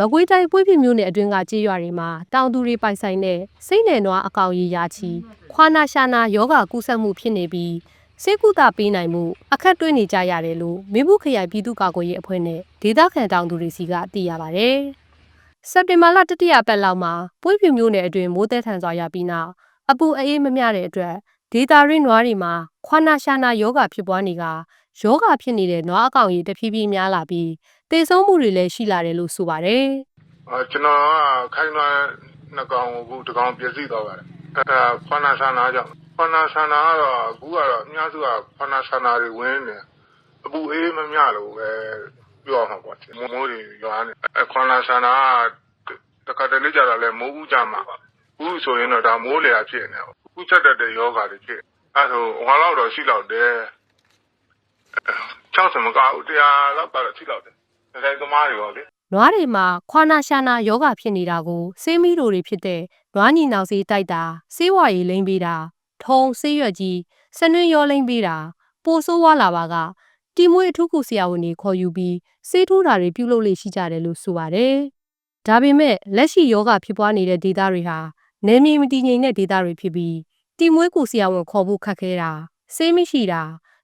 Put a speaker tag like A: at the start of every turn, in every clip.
A: မကွေးတိုင်းပွေးပြမြို့နယ်အတွင်းကကြေးရွာတွေမှာတောင်သူတွေပိုင်ဆိုင်တဲ့စိတ်နယ်နွားအကောင်ရီရာချီခွာနာရှာနာယောဂကူးစက်မှုဖြစ်နေပြီးစေကုသပေးနိုင်မှုအခက်တွေ့နေကြရတယ်လို့မင်းဘူးခရိုင်ပြည်သူ့ကာကွယ်ရေးအဖွဲ့နဲ့ဒေသခံတောင်သူတွေစီကသိရပါဗျ။စက်တင်ဘာလတတိယပတ်လောက်မှာပွေးပြမြို့နယ်အတွင်းမိုးတဲထန်စွာရပြီးနောက်အပူအေးမမျှတဲ့အတွက်ဒေတာရင်းနွားတွေမှာခွာနာရှာနာယောဂဖြစ်ပွားနေကယောဂဖြစ်နေတဲ့နွားအကောင်ရီတဖြည်းဖြည်းများလာပြီး သေဆုံးမှုတွေလည်းရှိလာတယ်လို့ဆိုပါတယ်။
B: အာကျွန်တော်ကခိုင်းသွားနှစ်ကောင်ကိုအခုတစ်ကောင်ပြည့်စည်သွားပါတယ်အဲဒါခွာနာဆန္နာကြောင့်ခွာနာဆန္နာကတော့အခုကတော့အများစုကခွာနာဆန္နာတွေဝင်နေအပူအေးမမျှလို့ပဲပြောအောင်ပေါ့မိုးတွေရွာနေအဲခွာနာဆန္နာကတခါတလေကြတော့လဲမိုးဦးကြမှာအခုဆိုရင်တော့ဒါမိုးလေယာဖြစ်နေအခုချက်တတ်တဲ့ယောဂါတွေဖြစ်အဲဆိုဟောလောက်တော့ရှိလောက်တယ်60မကဘူး100လောက်ကတော့ရှိလောက်တယ် ဒါသမားတွေရောလေ
A: နွားတွေမှာခွာနာရှာနာယောဂဖြစ်နေတာကိုဆေးမီးတို့တွေဖြစ်တဲ့နွားညီနောင်စေးတိုက်တာဆေးဝါရီလိမ့်ပေးတာထုံဆေးရွက်ကြီးစနွင်းရောလိမ့်ပေးတာပိုဆိုးဝါလာပါကတီမွေးအထူးကုဆရာဝန်တွေခေါ်ယူပြီးဆေးထိုးတာတွေပြုလုပ်လေ့ရှိကြတယ်လို့ဆိုပါတယ်။ဒါပေမဲ့လက်ရှိယောဂဖြစ်ပွားနေတဲ့ဒေသတွေဟာနေမြေမတည်ငြိမ်တဲ့ဒေသတွေဖြစ်ပြီးတီမွေးကုဆရာဝန်ခေါ်ဖို့ခက်ခဲတာဆေးမရှိတာ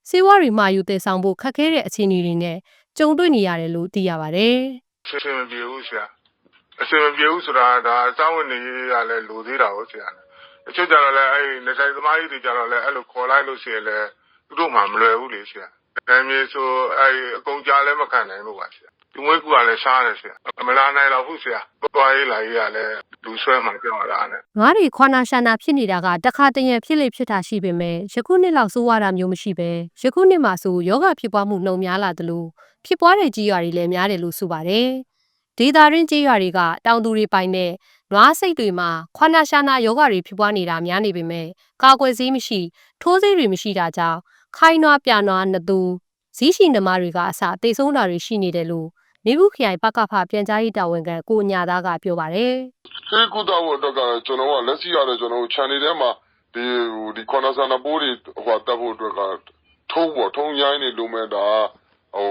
A: ဆေးဝါးတွေမှာယူတည်ဆောင်ဖို့ခက်ခဲတဲ့အခြေအနေတွေနဲ့ ကြုံတွေ့နေရတယ်လို့သိရပါတယ်။
B: အဆင်မပြေဘူးဆရာအဆင်မပြေဘူးဆိုတာဒါအစောင်းဝင်နေရလဲလိုသေးတာဟုတ်ဆရာတချို့ကြတော့လဲအဲ့ဒီနေဆိုင်သမားကြီးတွေကြတော့လဲအဲ့လိုခေါ်လိုက်လို့ရှိရင်လဲသူတို့မှမလွယ်ဘူးလေဆရာအဲမြေဆိုအဲ့ဒီအကုန်ကြားလဲမခံနိုင်လို့ပါဆရာဒီမွေးကူကလည်းရှားတယ်ဆရာမလာနိုင်တော့ဘူးဆရာသွားရေးလာရေးကလည်း လူဆွဲမှပြောတာနဲ့
A: ငါးတွေခွာနာရှာနာဖြစ်နေတာကတခါတရံဖြစ်လေဖြစ်တာရှိပေမဲ့ယခုနှစ်လောက်ဆိုးရတာမျိုးမရှိပဲယခုနှစ်မှာဆိုယောဂဖြစ်ပွားမှုနှုံများလာသလိုဖြစ်ပွားတဲ့ကြီးရွာတွေလည်းများတယ်လို့ဆိုပါတယ်ဒေတာရင်းကြီးရွာတွေကတောင်သူတွေပိုင်တဲ့နွားစိတ်တွေမှာခွာနာရှာနာယောဂတွေဖြစ်ပွားနေတာများနေပေမဲ့ကာကွယ်ဆေးမရှိထိုးဆေးတွေမရှိတာကြောင့်ခိုင်းနွားပြနွားနှစ်သူဇီးရှိနမတွေကအစတိတ်ဆုံးတာတွေရှိနေတယ်လို့ မိဘူးခရိုင်ပကဖပြန်ကြားရေးတာဝန်ခံကိုညာသားကပြောပါတယ်
C: ဆေးကုသဖို့အတွက်ကကျွန်တော်ကလက်ရှိရတယ်ကျွန်တော်တို့ channel ထဲမှာဒီဟိုဒီ corner sana ပိုးတွေဟိုတက်ဖို့အတွက်ကထုံးပေါ့ထုံးရိုင်းနေလို့မဲ့ဒါဟို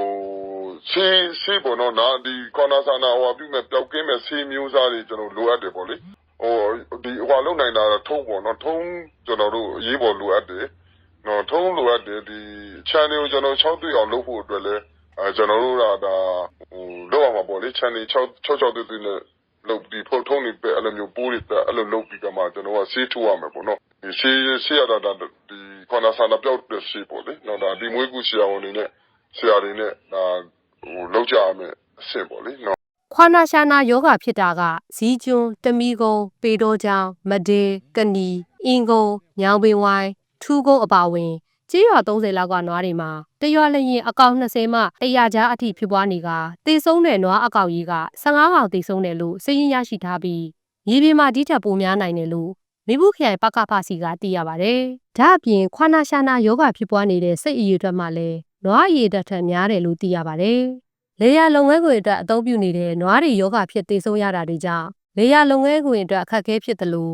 C: ဆေးဆေးပေါ့နော်ဒါဒီ corner sana ဟိုပြုမဲ့ပျောက်ကင်းမဲ့ဆေးမျိုးစားတွေကျွန်တော်လိုအပ်တယ်ပေါ့လေဟိုဒီဟိုလုံနိုင်တာထုံးပေါ့နော်ထုံးကျွန်တော်တို့အရေးပေါ်လိုအပ်တယ်နော်ထုံးလိုအပ်တယ်ဒီ channel ကိုကျွန်တော်6တွေ့အောင်လုပ်ဖို့အတွက်လဲအဲ ကျွန်တော်တို့က ဒါဟိုလောက်အောင်ပါပေါ့လေ channel 6 6 6တွေ့တွေ့နဲ့ လုပ်ပြီး ဖုတ်ထုံးနေပဲအဲ့လိုမျိုး ပိုးတွေတက် အဲ့လိုလုပ်ပြီးကမှ ကျွန်တော်ကဆေးထိုးရမယ်ပေါ့နော်ဒီဆေးဆေးရတာဒါဒီခေါနာ ဆာနာပြောက်တဲ့ဆေးပေါ့လေ နော်ဒါဒီမွေးကူဆရာဝန်တွေနဲ့ ဆရာတွေနဲ့ဒါဟိုလောက်ကြရမယ်အဆင့်ပေါ့လေနော်
A: ခွာနာ ရှာနာယောဂဖြစ်တာက ဇီးကျွန်းတမီကုံပေတော်ချောင်း မဒေကနီ အင်ကုံညောင်ပင်ဝိုင်းထူးကုန်း အပါဝင် ကြေးရွာ30လောက်ကနွားတွေမှာတရွာလျင်အကောင်20မှ100ကြားအထိဖြစ်ပွားနေကတေဆုံးတဲ့နွားအကောင်ကြီးက15ကောင်တေဆုံးတယ်လို့စည်ရင်ရရှိထားပြီးမြေပြင်မှာဒီထက်ပိုများနိုင်တယ်လို့မိဘူးခရိုင်ပကဖစီကသိရပါတယ်။ဒါအပြင်ခွာနာရှာနာယောဂဖြစ်ပွားနေတဲ့စိတ်အရေးအတွက်မှလည်းနွားအရေးအတွက်ထက်များတယ်လို့သိရပါတယ်။လေယာလုပ်ငန်းခွင်အတွက်အသုံးပြုနေတဲ့နွားတွေယောဂဖြစ်သေဆုံးရတာတွေကြောင့်လေယာလုပ်ငန်းခွင်အတွက်အခက်အခဲဖြစ်တယ်လို့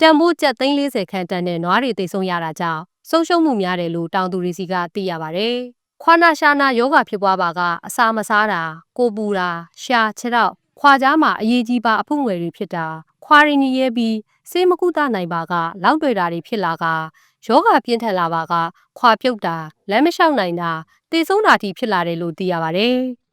A: တန်ဖိုးကျပ်340ခန့်တန်တဲ့နွားတွေသေဆုံးရတာကြောင့် ဆုံးရှုံးမှုများတယ်လို့တောင်သူတွေစီကသိရပါတယ်။ခွာနာရှာနာယောဂဖြစ်ပွားပါကအစာမစားတာကိုပူတာရှာခြေတော့ခွာကြားမှာအရေးကြီးပါအဖုငွယ်တွေဖြစ်တာခွာရင်ကြီးရဲပြီးစေးမကုသနိုင်ပါကလောက်တွေ့တာတွေဖြစ်လာကယောဂပြင်းထန်လာပါကခွာပြုတ်တာလမ်းမလျှောက်နိုင်တာတေဆုံးတာထိဖြစ်လာတယ်လို့သိရပါတယ်။